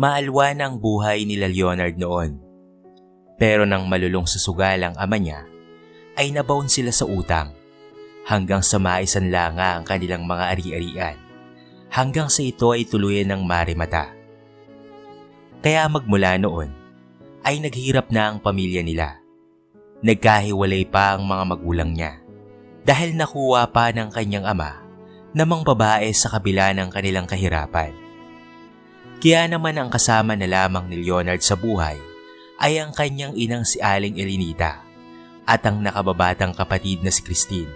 Maalwa na ang buhay nila Leonard noon. Pero nang malulong sa sugal ang ama niya, ay nabaon sila sa utang hanggang sa maisanla nga ang kanilang mga ari-arian hanggang sa ito ay tuluyan ng marimata. Kaya magmula noon ay naghirap na ang pamilya nila. Nagkahiwalay pa ang mga magulang niya dahil nakuha pa ng kanyang ama namang babae sa kabila ng kanilang kahirapan. Kaya naman ang kasama na lamang ni Leonard sa buhay ay ang kanyang inang si Aling Elinita at ang nakababatang kapatid na si Christine.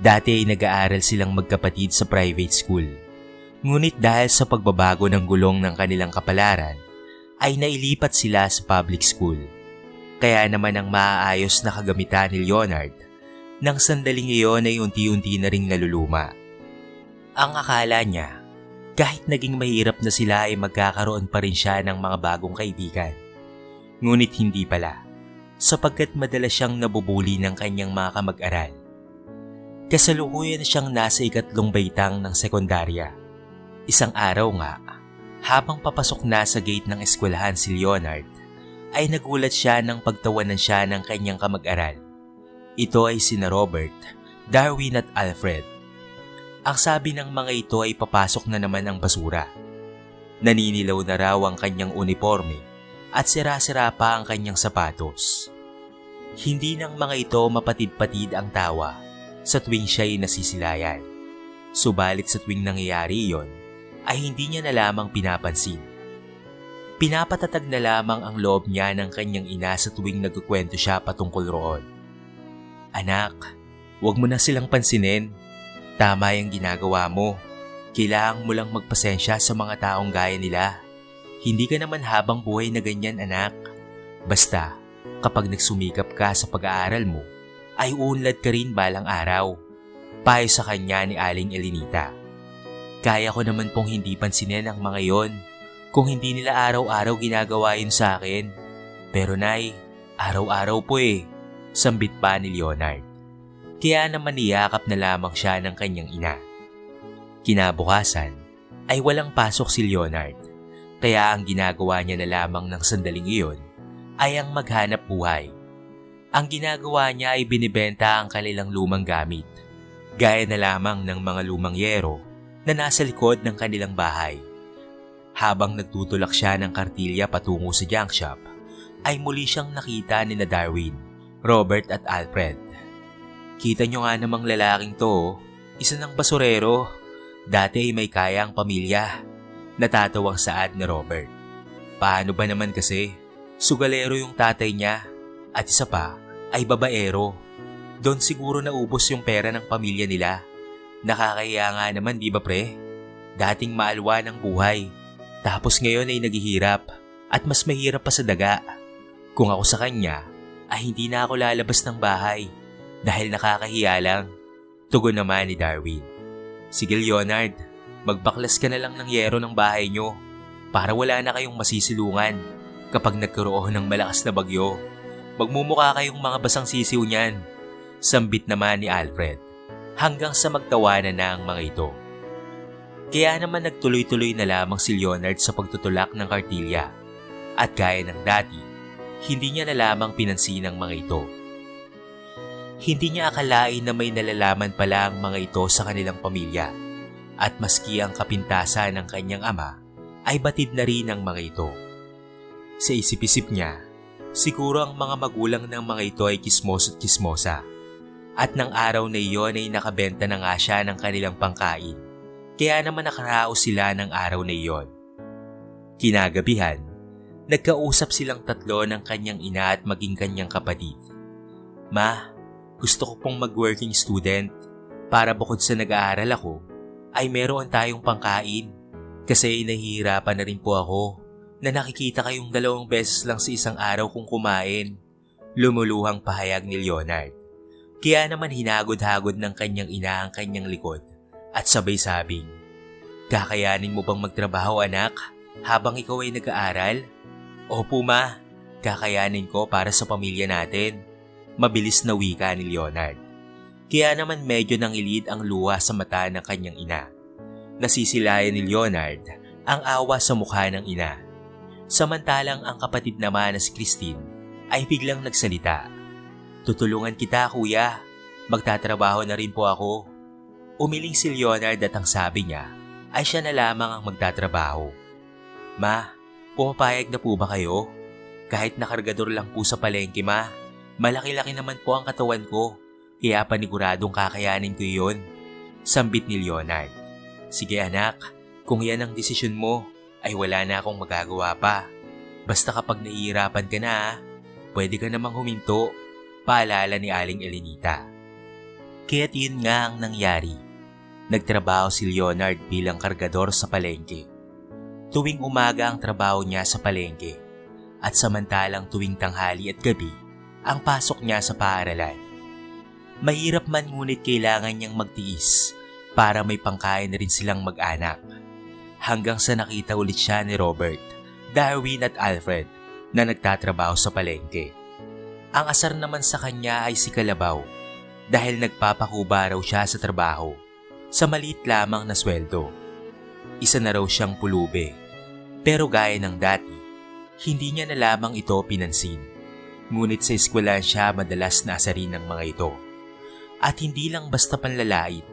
Dati ay nag-aaral silang magkapatid sa private school. Ngunit dahil sa pagbabago ng gulong ng kanilang kapalaran, ay nailipat sila sa public school. Kaya naman ang maaayos na kagamitan ni Leonard, nang sandaling iyon ay unti-unti na ring naluluma. Ang akala niya, kahit naging mahirap na sila ay magkakaroon pa rin siya ng mga bagong kaibigan. Ngunit hindi pala, sapagkat madalas siyang nabubuli ng kanyang mga kamag-aral. Kasalukuyan siyang nasa ikatlong baitang ng sekundarya. Isang araw nga, habang papasok na sa gate ng eskwelahan si Leonard, ay nagulat siya nang pagtawanan siya ng kanyang kamag-aral. Ito ay sina Robert, Darwin at Alfred. Ang sabi ng mga ito ay papasok na naman ang basura. Naninilaw na raw ang kanyang uniforme at sira-sira pa ang kanyang sapatos. Hindi ng mga ito mapatid-patid ang tawa sa tuwing siya'y nasisilayan. Subalit sa tuwing nangyayari iyon, ay hindi niya na lamang pinapansin. Pinapatatag na lamang ang loob niya ng kanyang ina sa tuwing nagkukwento siya patungkol roon. Anak, huwag mo na silang pansinin. Tama yung ginagawa mo. Kailangan mo lang magpasensya sa mga taong gaya nila. Hindi ka naman habang buhay na ganyan anak. Basta, kapag nagsumikap ka sa pag-aaral mo, ay unlad ka rin balang araw. Payo sa kanya ni Aling Elinita. Kaya ko naman pong hindi pansinin ang mga yon kung hindi nila araw-araw ginagawa yun sa akin. Pero nay, araw-araw po eh, sambit pa ni Leonard. Kaya naman niyakap na lamang siya ng kanyang ina. Kinabukasan ay walang pasok si Leonard. Kaya ang ginagawa niya na lamang ng sandaling iyon ay ang maghanap buhay. Ang ginagawa niya ay binibenta ang kanilang lumang gamit. Gaya na lamang ng mga lumang yero na nasa likod ng kanilang bahay. Habang nagtutulak siya ng kartilya patungo sa junk shop, ay muli siyang nakita ni na Darwin, Robert at Alfred. Kita nyo nga namang lalaking to, isa ng basurero. Dati ay may kaya ang pamilya. Natatawang saad ni Robert. Paano ba naman kasi? Sugalero yung tatay niya at isa pa ay babaero. Doon siguro naubos yung pera ng pamilya nila. Nakakaya nga naman di ba pre? Dating maalwa ng buhay. Tapos ngayon ay naghihirap at mas mahirap pa sa daga. Kung ako sa kanya, ay hindi na ako lalabas ng bahay dahil nakakahiya lang. Tugon naman ni Darwin. Sige Leonard, magbaklas ka na lang ng yero ng bahay nyo para wala na kayong masisilungan kapag nagkaroon ng malakas na bagyo. Magmumukha kayong mga basang sisiw niyan. Sambit naman ni Alfred hanggang sa magtawanan na ang mga ito. Kaya naman nagtuloy-tuloy na lamang si Leonard sa pagtutulak ng kartilya at gaya ng dati, hindi niya na lamang pinansin ang mga ito. Hindi niya akalain na may nalalaman pala ang mga ito sa kanilang pamilya at maski ang kapintasan ng kanyang ama ay batid na rin ang mga ito. Sa isip-isip niya, siguro ang mga magulang ng mga ito ay kismos at kismosa at ng araw na iyon ay nakabenta na nga siya ng kanilang pangkain kaya naman nakaraos sila ng araw na iyon. Kinagabihan, nagkausap silang tatlo ng kanyang ina at maging kanyang kapatid. Ma, gusto ko pong mag-working student para bukod sa nag-aaral ako, ay meron tayong pangkain kasi nahihirapan na rin po ako na nakikita kayong dalawang beses lang sa isang araw kung kumain. Lumuluhang pahayag ni Leonard. Kaya naman hinagod-hagod ng kanyang ina ang kanyang likod at sabay sabing, Kakayanin mo bang magtrabaho anak habang ikaw ay nag-aaral? Opo ma, kakayanin ko para sa pamilya natin. Mabilis na wika ni Leonard. Kaya naman medyo nangilid ang luha sa mata ng kanyang ina. Nasisilayan ni Leonard ang awa sa mukha ng ina Samantalang ang kapatid naman na si Christine ay biglang nagsalita. Tutulungan kita kuya, magtatrabaho na rin po ako. Umiling si Leonard at ang sabi niya ay siya na lamang ang magtatrabaho. Ma, pumapayag na po ba kayo? Kahit nakargador lang po sa palengke ma, malaki-laki naman po ang katawan ko, kaya paniguradong kakayanin ko yon. Sambit ni Leonard. Sige anak, kung yan ang desisyon mo, ay wala na akong magagawa pa. Basta kapag nahihirapan ka na, pwede ka namang huminto, paalala ni Aling Elenita. Kaya't yun nga ang nangyari. Nagtrabaho si Leonard bilang kargador sa palengke. Tuwing umaga ang trabaho niya sa palengke at samantalang tuwing tanghali at gabi ang pasok niya sa paaralan. Mahirap man ngunit kailangan niyang magtiis para may pangkain na rin silang mag-anak. Hanggang sa nakita ulit siya ni Robert, Darwin at Alfred na nagtatrabaho sa palengke. Ang asar naman sa kanya ay si Kalabaw dahil nagpapakuba raw siya sa trabaho sa maliit lamang na sweldo. Isa na raw siyang pulube. Pero gaya ng dati, hindi niya na lamang ito pinansin. Ngunit sa eskwelahan siya madalas na asarin ng mga ito. At hindi lang basta panlalait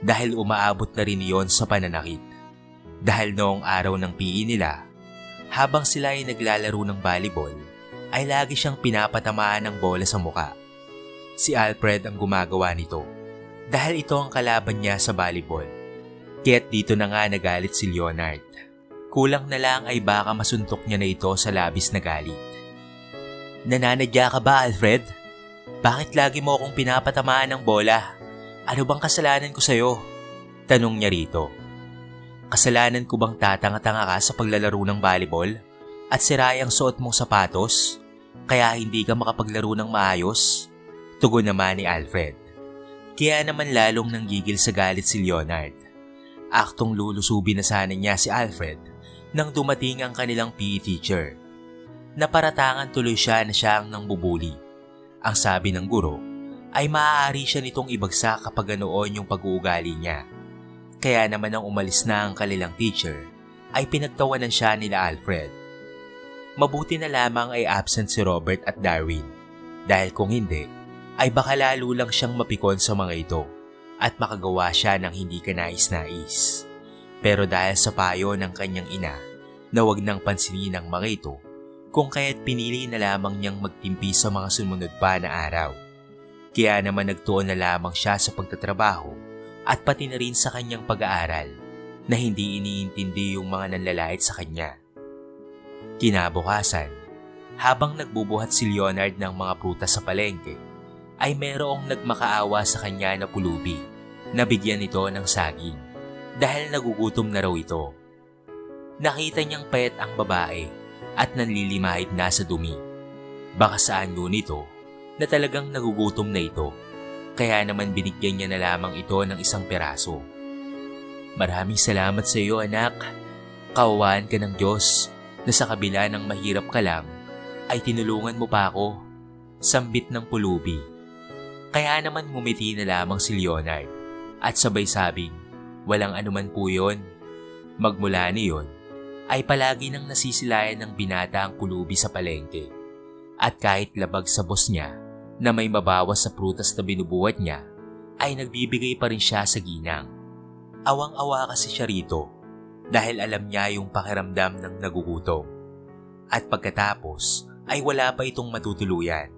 dahil umaabot na rin iyon sa pananakit. Dahil noong araw ng PE nila, habang sila ay naglalaro ng volleyball, ay lagi siyang pinapatamaan ng bola sa muka. Si Alfred ang gumagawa nito dahil ito ang kalaban niya sa volleyball. Kaya't dito na nga nagalit si Leonard. Kulang na lang ay baka masuntok niya na ito sa labis na galit. Nananadya ka ba, Alfred? Bakit lagi mo akong pinapatamaan ng bola? Ano bang kasalanan ko sa'yo? Tanong niya rito. Kasalanan ko bang tatanga-tanga ka sa paglalaro ng volleyball? At sirayang suot mong sapatos? Kaya hindi ka makapaglaro ng maayos? Tugon naman ni Alfred. Kaya naman lalong nanggigil sa galit si Leonard. Aktong lulusubin na sana niya si Alfred nang dumating ang kanilang PE teacher. Naparatangan tuloy siya na siya ang nangbubuli. Ang sabi ng guro ay maaari siya nitong ibagsak kapag ganoon yung pag-uugali niya. Kaya naman nang umalis na ang kanilang teacher ay pinagtawanan siya nila Alfred. Mabuti na lamang ay absent si Robert at Darwin dahil kung hindi ay baka lalo lang siyang mapikon sa mga ito at makagawa siya ng hindi kanais-nais. Pero dahil sa payo ng kanyang ina na wag nang pansinin ng mga ito kung kaya't pinili na lamang niyang magtimpi sa mga sumunod pa na araw. Kaya naman nagtuon na lamang siya sa pagtatrabaho at pati na rin sa kanyang pag-aaral na hindi iniintindi yung mga nanlalait sa kanya. Kinabukasan, habang nagbubuhat si Leonard ng mga prutas sa palengke, ay merong nagmakaawa sa kanya na pulubi na bigyan ito ng saging dahil nagugutom na raw ito. Nakita niyang payat ang babae at nanlilimahid na sa dumi. Baka saan yun ito na talagang nagugutom na ito kaya naman binigyan niya na lamang ito ng isang peraso. Maraming salamat sa iyo anak. Kawawaan ka ng Diyos na sa kabila ng mahirap ka lang ay tinulungan mo pa ako. Sambit ng pulubi. Kaya naman ngumiti na lamang si Leonard at sabay sabing, walang anuman po yon. Magmula niyon, ay palagi nang nasisilayan ng binata ang pulubi sa palengke. At kahit labag sa boss niya na may mabawas sa prutas na binubuhat niya, ay nagbibigay pa rin siya sa ginang. Awang-awa kasi siya rito dahil alam niya yung pakiramdam ng nagugutom. At pagkatapos ay wala pa itong matutuluyan.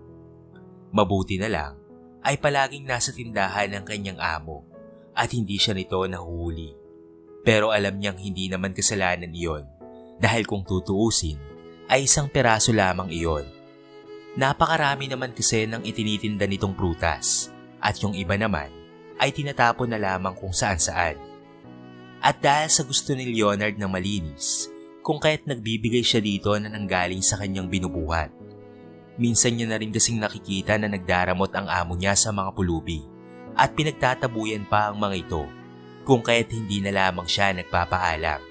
Mabuti na lang ay palaging nasa tindahan ng kanyang amo at hindi siya nito nahuhuli. Pero alam niyang hindi naman kasalanan iyon dahil kung tutuusin ay isang peraso lamang iyon. Napakarami naman kasi ng itinitinda nitong prutas at yung iba naman ay tinatapon na lamang kung saan saan. At dahil sa gusto ni Leonard na malinis, kung kaya't nagbibigay siya dito na nanggaling sa kanyang binubuhat. Minsan niya na rin kasing nakikita na nagdaramot ang amo niya sa mga pulubi at pinagtatabuyan pa ang mga ito kung kaya't hindi na lamang siya nagpapaalam.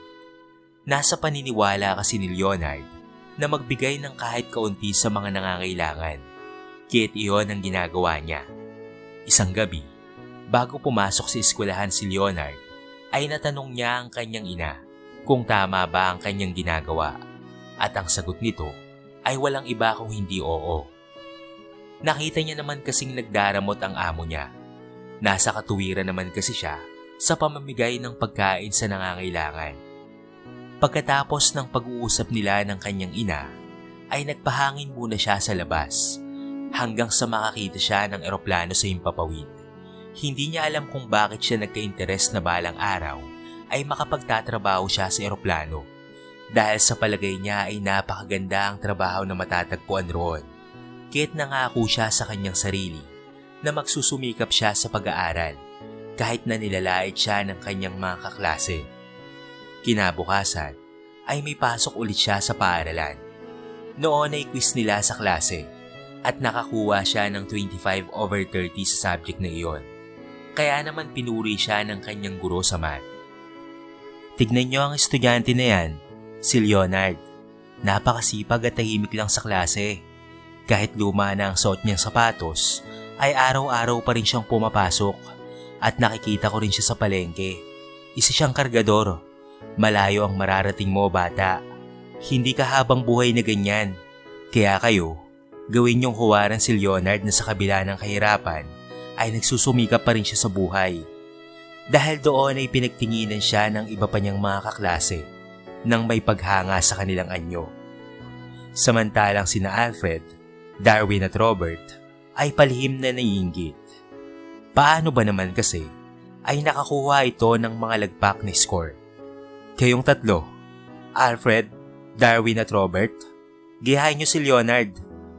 Nasa paniniwala kasi ni Leonard na magbigay ng kahit kaunti sa mga nangangailangan. Kaya't iyon ang ginagawa niya. Isang gabi, bago pumasok sa eskwelahan si Leonard, ay natanong niya ang kanyang ina kung tama ba ang kanyang ginagawa. At ang sagot nito ay walang iba kung hindi oo. Nakita niya naman kasing nagdaramot ang amo niya. Nasa katuwiran naman kasi siya sa pamamigay ng pagkain sa nangangailangan. Pagkatapos ng pag-uusap nila ng kanyang ina, ay nagpahangin muna siya sa labas hanggang sa makakita siya ng eroplano sa himpapawid. Hindi niya alam kung bakit siya nagka-interes na balang araw ay makapagtatrabaho siya sa eroplano dahil sa palagay niya ay napakaganda ang trabaho na matatagpuan roon. Kahit nangako siya sa kanyang sarili na magsusumikap siya sa pag-aaral kahit na nilalait siya ng kanyang mga kaklase. Kinabukasan ay may pasok ulit siya sa paaralan. Noon ay quiz nila sa klase at nakakuha siya ng 25 over 30 sa subject na iyon. Kaya naman pinuri siya ng kanyang guro sa math. Tignan niyo ang estudyante na yan, si Leonard. Napakasipag at tahimik lang sa klase. Kahit luma na ang suot niyang sapatos, ay araw-araw pa rin siyang pumapasok at nakikita ko rin siya sa palengke. Isa siyang kargador. Malayo ang mararating mo bata. Hindi ka habang buhay na ganyan. Kaya kayo, gawin niyong huwaran si Leonard na sa kabila ng kahirapan ay nagsusumikap pa rin siya sa buhay. Dahil doon ay pinagtinginan siya ng iba pa niyang mga kaklase nang may paghanga sa kanilang anyo. Samantalang sina Alfred, Darwin at Robert ay palihim na naiinggit. Paano ba naman kasi ay nakakuha ito ng mga lagpak na score? Kayong tatlo, Alfred, Darwin at Robert, gihain niyo si Leonard,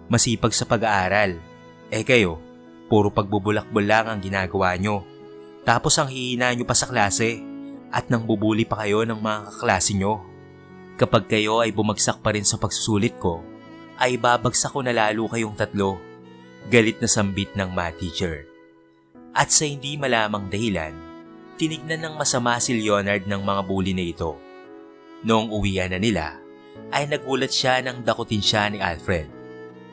masipag sa pag-aaral. Eh kayo, puro pagbubulakbol lang ang ginagawa nyo. Tapos ang hihina nyo pa sa klase at nang bubuli pa kayo ng mga kaklase nyo. Kapag kayo ay bumagsak pa rin sa pagsusulit ko, ay babagsak ko na lalo kayong tatlo. Galit na sambit ng math teacher. At sa hindi malamang dahilan, tinignan ng masama si Leonard ng mga bully na ito. Noong uwian na nila, ay nagulat siya nang dakutin siya ni Alfred.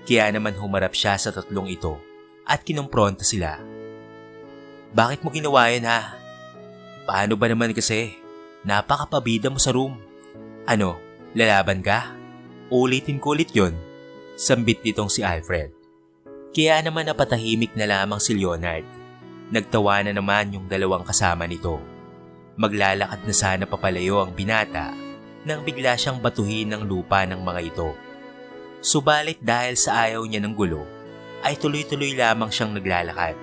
Kaya naman humarap siya sa tatlong ito at kinumpronta sila. Bakit mo ginawa yan ha? Paano ba naman kasi? Napakapabida mo sa room. Ano, lalaban ka? Ulitin ko ulit yun. Sambit nitong si Alfred. Kaya naman napatahimik na lamang si Leonard. Nagtawa na naman yung dalawang kasama nito. Maglalakad na sana papalayo ang binata nang bigla siyang batuhin ng lupa ng mga ito. Subalit dahil sa ayaw niya ng gulo, ay tuloy-tuloy lamang siyang naglalakad.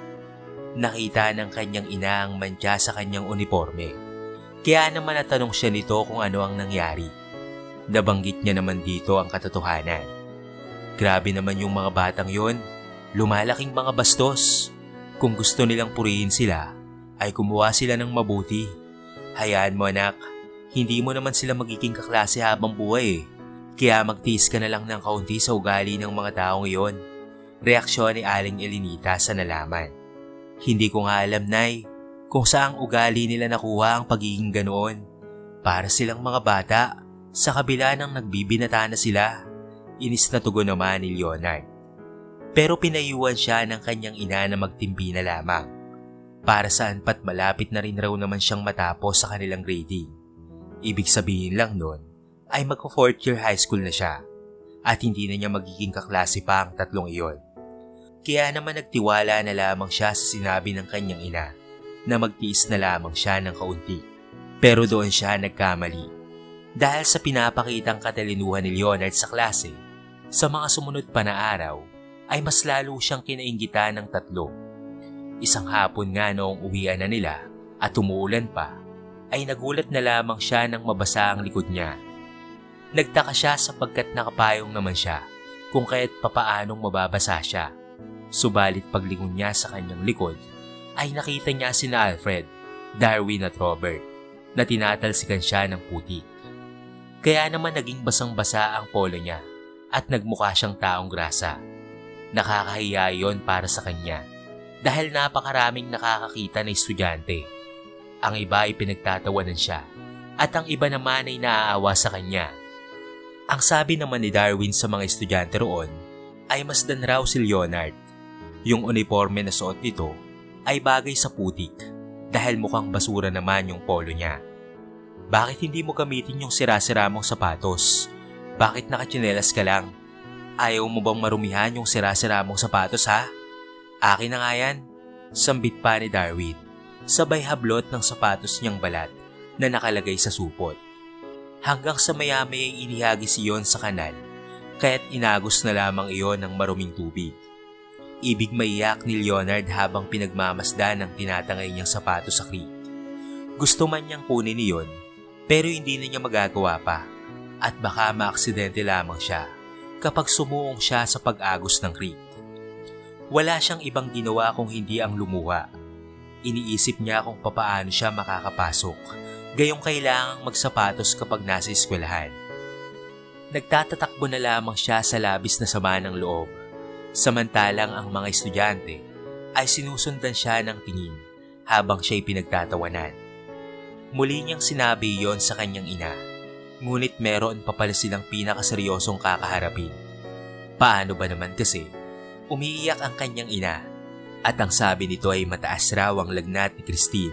Nakita ng kanyang ina ang mantya sa kanyang uniforme. Kaya naman natanong siya nito kung ano ang nangyari. Nabanggit niya naman dito ang katotohanan. Grabe naman yung mga batang yon, lumalaking mga bastos. Kung gusto nilang purihin sila, ay kumuha sila ng mabuti. Hayaan mo anak, hindi mo naman sila magiging kaklase habang buhay eh. Kaya magtiis ka na lang ng kaunti sa ugali ng mga taong iyon. Reaksyon ni Aling Elinita sa nalaman. Hindi ko nga alam, Nay, kung saang ugali nila nakuha ang pagiging ganoon. Para silang mga bata, sa kabila ng nagbibinata na sila. Inis na tugon naman ni Leonard. Pero pinayuan siya ng kanyang ina na magtimpi na lamang. Para saan pat malapit na rin raw naman siyang matapos sa kanilang grading. Ibig sabihin lang nun, ay magko fourth year high school na siya at hindi na niya magiging kaklase pa ang tatlong iyon. Kaya naman nagtiwala na lamang siya sa sinabi ng kanyang ina na magtiis na lamang siya ng kaunti. Pero doon siya nagkamali. Dahil sa pinapakitang katalinuhan ni Leonard sa klase, sa mga sumunod pa na araw, ay mas lalo siyang kinaingitan ng tatlo. Isang hapon nga noong uwian na nila at umuulan pa, ay nagulat na lamang siya nang mabasa ang likod niya. Nagtaka siya sapagkat nakapayong naman siya kung kaya't papaanong mababasa siya. Subalit paglingon niya sa kanyang likod, ay nakita niya sina Alfred, Darwin at Robert na tinatalsikan siya ng putik. Kaya naman naging basang-basa ang polo niya at nagmukha siyang taong grasa. Nakakahiya yon para sa kanya dahil napakaraming nakakakita na estudyante. Ang iba ay pinagtatawanan siya at ang iba naman ay naaawa sa kanya. Ang sabi naman ni Darwin sa mga estudyante roon ay masdan raw si Leonard. Yung uniforme na suot nito ay bagay sa putik dahil mukhang basura naman yung polo niya. Bakit hindi mo gamitin yung sira-sira mong sapatos? Bakit nakatsinelas ka lang? Ayaw mo bang marumihan yung sira-sira mong sapatos ha? Akin na nga yan. Sambit pa ni Darwin. Sabay hablot ng sapatos niyang balat na nakalagay sa supot. Hanggang sa mayamay ay inihagis iyon sa kanal kaya't inagos na lamang iyon ng maruming tubig. Ibig maiyak ni Leonard habang pinagmamasdan ang tinatangay niyang sapatos sa creek. Gusto man niyang kunin iyon pero hindi na niya magagawa pa at baka maaksidente lamang siya kapag sumuong siya sa pag-agos ng creek. Wala siyang ibang ginawa kung hindi ang lumuha. Iniisip niya kung papaano siya makakapasok, gayong kailangang magsapatos kapag nasa eskwelahan. Nagtatatakbo na lamang siya sa labis na sama ng loob, samantalang ang mga estudyante ay sinusundan siya ng tingin habang siya'y pinagtatawanan. Muli niyang sinabi yon sa kanyang ina, ngunit meron pa pala silang pinakaseryosong kakaharapin. Paano ba naman kasi? Umiiyak ang kanyang ina at ang sabi nito ay mataas raw ang lagnat ni Christine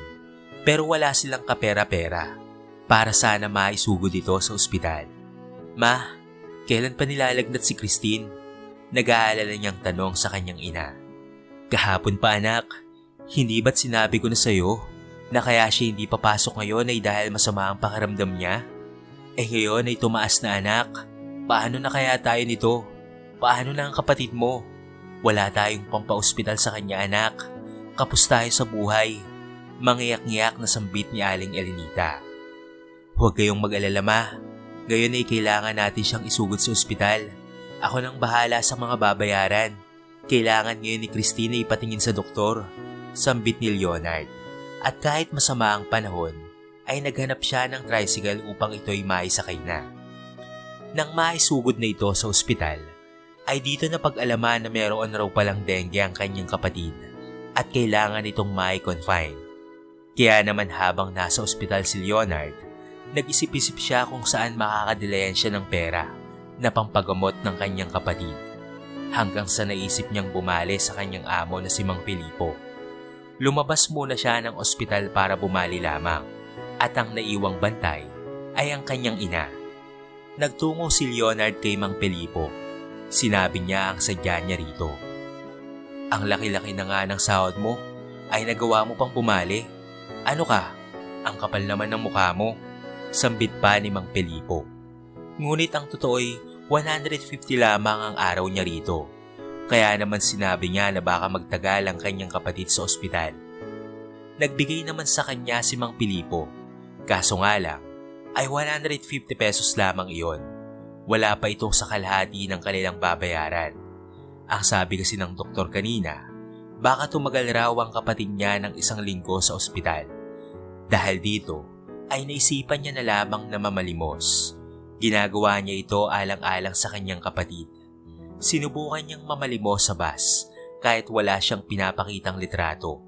pero wala silang kapera-pera para sana maisugod ito sa ospital. Ma, kailan pa nilalagnat si Christine? Nag-aalala niyang tanong sa kanyang ina. Kahapon pa anak, hindi ba't sinabi ko na sa'yo na kaya siya hindi papasok ngayon ay dahil masama ang pakiramdam niya? Eh ngayon ay tumaas na anak, paano na kaya tayo nito? Paano na ang kapatid mo? Wala tayong pampaospital sa kanya anak. Kapos tayo sa buhay. Mangiyak-ngiyak na sambit ni Aling Elenita. Huwag kayong mag-alala ma. Gayon ay kailangan natin siyang isugod sa ospital. Ako nang bahala sa mga babayaran. Kailangan ngayon ni Christina ipatingin sa doktor. Sambit ni Leonard. At kahit masama ang panahon, ay naghanap siya ng tricycle upang ito'y maisakay na. Nang maisugod na ito sa ospital, ay dito na pag-alaman na meron raw palang dengue ang kanyang kapatid at kailangan itong mai-confine. Kaya naman habang nasa ospital si Leonard, nag-isip-isip siya kung saan makakadilayan siya ng pera na pampagamot ng kanyang kapatid. Hanggang sa naisip niyang bumali sa kanyang amo na si Mang Pilipo. Lumabas muna siya ng ospital para bumali lamang at ang naiwang bantay ay ang kanyang ina. Nagtungo si Leonard kay Mang Pilipo. Sinabi niya ang sadya niya rito. Ang laki-laki na nga ng sahod mo ay nagawa mo pang bumali. Ano ka? Ang kapal naman ng mukha mo. Sambit pa ni Mang Pilipo. Ngunit ang totoo'y 150 lamang ang araw niya rito. Kaya naman sinabi niya na baka magtagal ang kanyang kapatid sa ospital. Nagbigay naman sa kanya si Mang Pilipo. Kaso nga lang, ay 150 pesos lamang iyon. Wala pa itong sa kalahati ng kanilang babayaran. Ang sabi kasi ng doktor kanina, baka tumagal raw ang kapatid niya ng isang linggo sa ospital. Dahil dito, ay naisipan niya na lamang na mamalimos. Ginagawa niya ito alang-alang sa kanyang kapatid. Sinubukan niyang mamalimos sa bus kahit wala siyang pinapakitang litrato.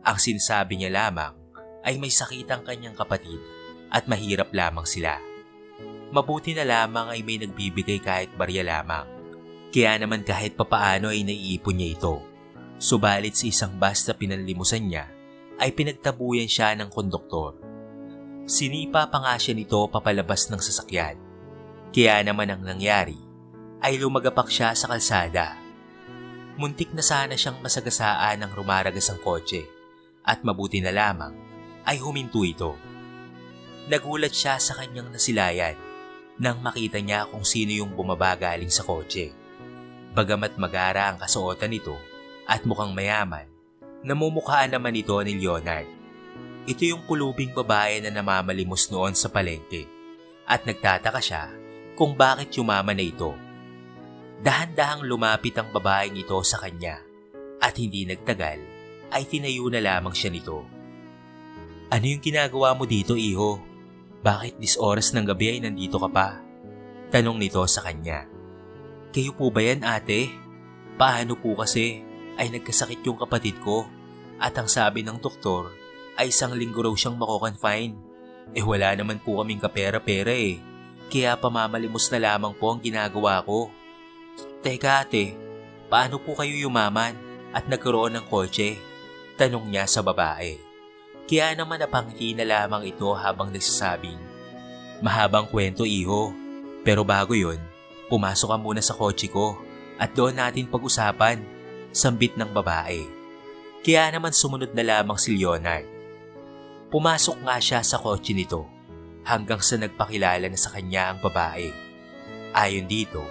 Ang sinasabi niya lamang ay may sakit ang kanyang kapatid at mahirap lamang sila. Mabuti na lamang ay may nagbibigay kahit barya lamang. Kaya naman kahit papaano ay naiipon niya ito. Subalit sa isang bus na pinanlimusan niya ay pinagtabuyan siya ng konduktor. Sinipa pa nga siya nito papalabas ng sasakyan. Kaya naman ang nangyari ay lumagapak siya sa kalsada. Muntik na sana siyang masagasaan ng rumaragas ang kotse at mabuti na lamang ay huminto ito. Nagulat siya sa kanyang nasilayan nang makita niya kung sino yung bumaba galing sa kotse. Bagamat magara ang kasuotan nito at mukhang mayaman, namumukhaan naman ito ni Leonard. Ito yung pulubing babae na namamalimos noon sa palengke at nagtataka siya kung bakit yumaman na ito. Dahan-dahang lumapit ang babaeng ito sa kanya at hindi nagtagal ay tinayo na lamang siya nito. Ano yung ginagawa mo dito, iho? Bakit dis oras ng gabi ay nandito ka pa? Tanong nito sa kanya. Kayo po ba yan ate? Paano po kasi ay nagkasakit yung kapatid ko at ang sabi ng doktor ay isang linggo raw siyang mako-confine. Eh wala naman po kaming kapera-pera eh. Kaya pamamalimos na lamang po ang ginagawa ko. Teka ate, paano po kayo yumaman at nagkaroon ng kotse? Tanong niya sa babae. Kaya naman napangiti na lamang ito habang nagsasabing, Mahabang kwento iho. Pero bago yon, pumasok ka muna sa kotse ko at doon natin pag-usapan, sambit ng babae. Kaya naman sumunod na lamang si Leonard. Pumasok nga siya sa kotse nito hanggang sa nagpakilala na sa kanya ang babae. Ayon dito,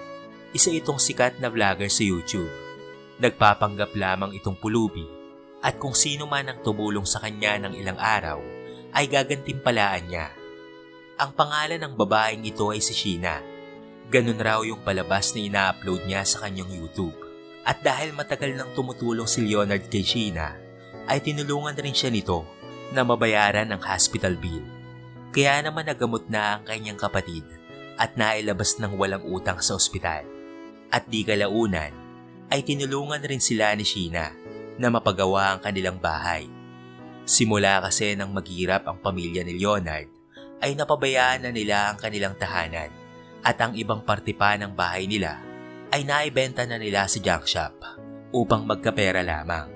isa itong sikat na vlogger sa YouTube. Nagpapanggap lamang itong pulubi at kung sino man ang tumulong sa kanya ng ilang araw ay gagantimpalaan niya. Ang pangalan ng babaeng ito ay si Sheena. Ganun raw yung palabas na ina-upload niya sa kanyang YouTube. At dahil matagal nang tumutulong si Leonard kay Sheena, ay tinulungan rin siya nito na mabayaran ang hospital bill. Kaya naman nagamot na ang kanyang kapatid at nailabas ng walang utang sa ospital. At di kalaunan, ay tinulungan rin sila ni Sheena na mapagawa ang kanilang bahay. Simula kasi nang maghirap ang pamilya ni Leonard, ay napabayaan na nila ang kanilang tahanan at ang ibang parte pa ng bahay nila ay naibenta na nila sa junk shop upang magkapera lamang.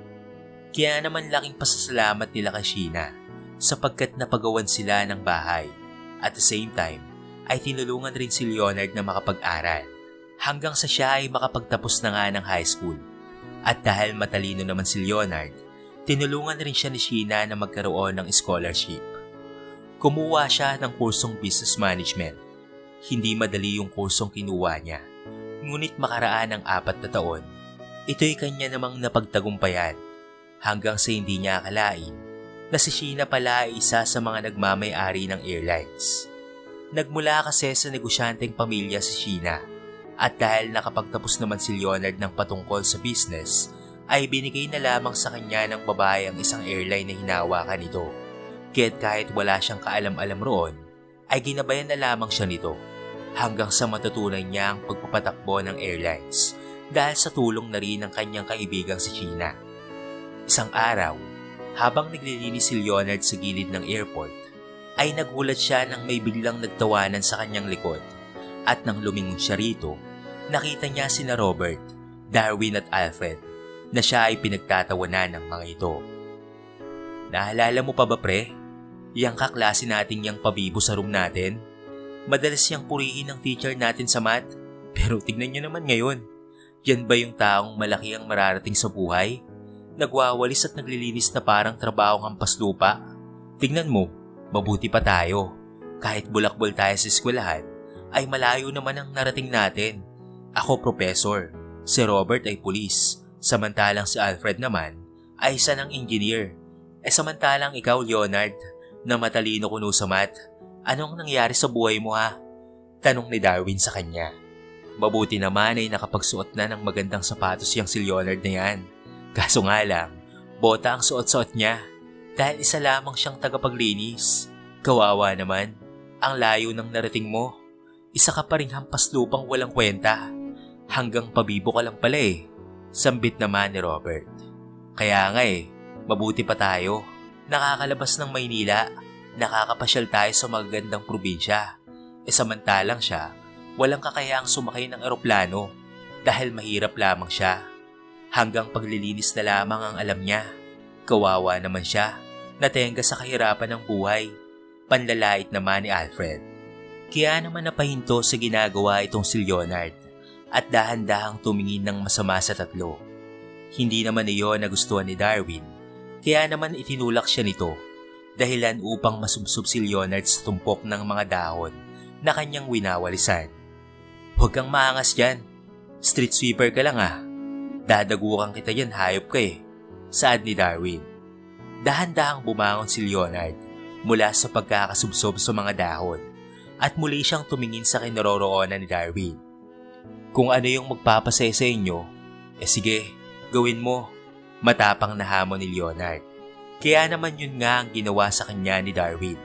Kaya naman laking pasasalamat nila kay Sheena sapagkat napagawan sila ng bahay. At the same time, ay tinulungan rin si Leonard na makapag-aral hanggang sa siya ay makapagtapos na nga ng high school. At dahil matalino naman si Leonard, tinulungan rin siya ni Sheena na magkaroon ng scholarship. Kumuha siya ng kursong business management. Hindi madali yung kursong kinuha niya. Ngunit makaraan ng apat na taon, ito'y kanya namang napagtagumpayan hanggang sa hindi niya akalain na si Sheena pala ay isa sa mga nagmamay-ari ng airlines. Nagmula kasi sa negosyanteng pamilya si Sheena at dahil nakapagtapos naman si Leonard ng patungkol sa business, ay binigay na lamang sa kanya ng babae ang isang airline na hinawakan nito. Kaya't kahit wala siyang kaalam-alam roon, ay ginabayan na lamang siya nito hanggang sa matutunan niya ang pagpapatakbo ng airlines dahil sa tulong na rin ng kanyang kaibigang si Sheena. Isang araw, habang naglilinis si Leonard sa gilid ng airport, ay nagulat siya nang may biglang nagtawanan sa kanyang likod. At nang lumingon siya rito, nakita niya sina Robert, Darwin at Alfred na siya ay pinagtatawanan ng mga ito. Naalala mo pa ba pre? Yang kaklase nating yang pabibo sa room natin? Madalas siyang purihin ng teacher natin sa math. Pero tignan niyo naman ngayon. Yan ba yung taong malaki ang mararating sa buhay? Nagwawalis at naglilinis na parang trabahong hampas lupa. Tignan mo, mabuti pa tayo. Kahit bulakbol tayo sa eskwelahan, ay malayo naman ang narating natin. Ako professor, si Robert ay pulis, samantalang si Alfred naman ay isa ng engineer. E samantalang ikaw Leonard, na matalino kuno sa math, anong nangyari sa buhay mo ha? Tanong ni Darwin sa kanya. Mabuti naman ay nakapagsuot na ng magandang sapatos yung si Leonard na yan. Kaso nga lang, bota ang suot-suot niya dahil isa lamang siyang tagapaglinis. Kawawa naman, ang layo ng narating mo. Isa ka pa rin hampas lupang walang kwenta. Hanggang pabibo ka lang pala eh. Sambit naman ni Robert. Kaya nga eh, mabuti pa tayo. Nakakalabas ng Maynila, nakakapasyal tayo sa magagandang probinsya. E samantalang siya, walang kakayang sumakay ng eroplano dahil mahirap lamang siya. Hanggang paglilinis na lamang ang alam niya. Kawawa naman siya, natenga sa kahirapan ng buhay. Panlalait naman ni Alfred. Kaya naman napahinto sa ginagawa itong si Leonard at dahan-dahang tumingin ng masama sa tatlo. Hindi naman iyon nagustuhan ni Darwin, kaya naman itinulak siya nito dahilan upang masubsob si Leonard sa tumpok ng mga dahon na kanyang winawalisan. Huwag kang maangas dyan. Street sweeper ka lang ah. Dadagukan kita yan, hayop ka eh. Saad ni Darwin. Dahan-dahang bumangon si Leonard mula sa pagkakasubsob sa mga dahon at muli siyang tumingin sa kinaroroonan ni Darwin. Kung ano yung magpapasaya sa inyo, eh sige, gawin mo. Matapang na hamon ni Leonard. Kaya naman yun nga ang ginawa sa kanya ni Darwin.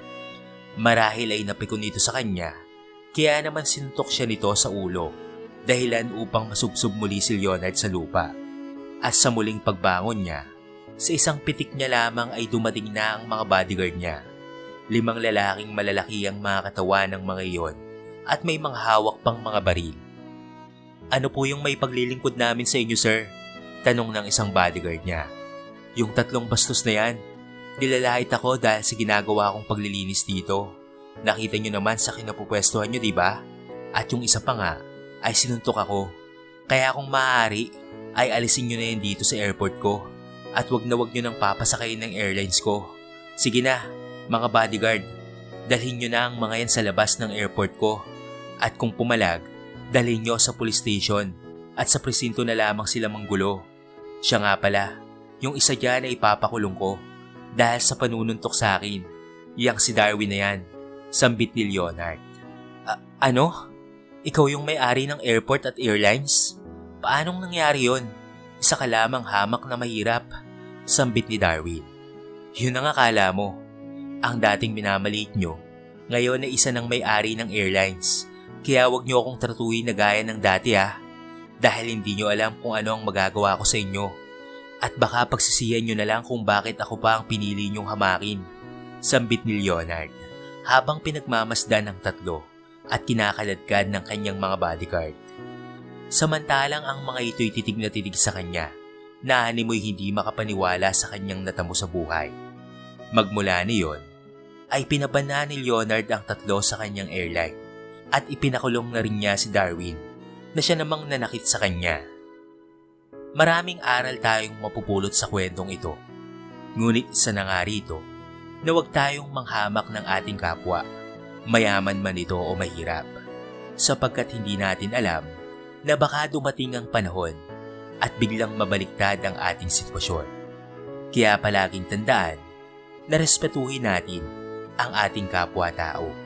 Marahil ay napikon ito sa kanya, kaya naman sinuntok siya nito sa ulo, dahilan upang masubsob muli si Leonard sa lupa. At sa muling pagbangon niya, sa isang pitik niya lamang ay dumating na ang mga bodyguard niya. Limang lalaking malalaki ang mga katawan ng mga iyon at may mga hawak pang mga baril. Ano po yung may paglilingkod namin sa inyo, sir? Tanong ng isang bodyguard niya. Yung tatlong bastos na yan, nilalait ako dahil sa ginagawa kong paglilinis dito. Nakita nyo naman sa kinapupwestuhan nyo, di ba? At yung isa pa nga ay sinuntok ako. Kaya kung maaari ay alisin nyo na yan dito sa airport ko at wag na wag nyo nang papasakayin ng airlines ko. Sige na, mga bodyguard, dalhin nyo na ang mga yan sa labas ng airport ko. At kung pumalag, dalhin nyo sa police station at sa presinto na lamang sila manggulo. Siya nga pala, yung isa dyan ay ipapakulong ko dahil sa panununtok sa akin. Yang si Darwin na yan, sambit ni Leonard. "A- ano? Ikaw yung may-ari ng airport at airlines? Paanong nangyari yon? Isa ka lamang hamak na mahirap, sambit ni Darwin. Yun ang akala mo. Ang dating minamaliit nyo, ngayon ay isa ng may-ari ng airlines. Kaya wag nyo akong tratuhin na gaya ng dati ah. Dahil hindi nyo alam kung ano ang magagawa ko sa inyo. At baka pagsisiyan nyo na lang kung bakit ako pa ang pinili nyong hamakin. Sambit ni Leonard habang pinagmamasdan ng tatlo at kinakaladkad ng kanyang mga bodyguard. Samantalang ang mga ito'y titig na titig sa kanya, na mo'y hindi makapaniwala sa kanyang natamo sa buhay. Magmula niyon, ay pinabana ni Leonard ang tatlo sa kanyang airline at ipinakulong na rin niya si Darwin na siya namang nanakit sa kanya. Maraming aral tayong mapupulot sa kwentong ito. Ngunit isa na nga rito na huwag tayong manghamak ng ating kapwa, mayaman man ito o mahirap, sapagkat hindi natin alam na baka dumating ang panahon at biglang mabaliktad ang ating sitwasyon. Kaya palaging tandaan na respetuhin natin ang ating kapwa-tao.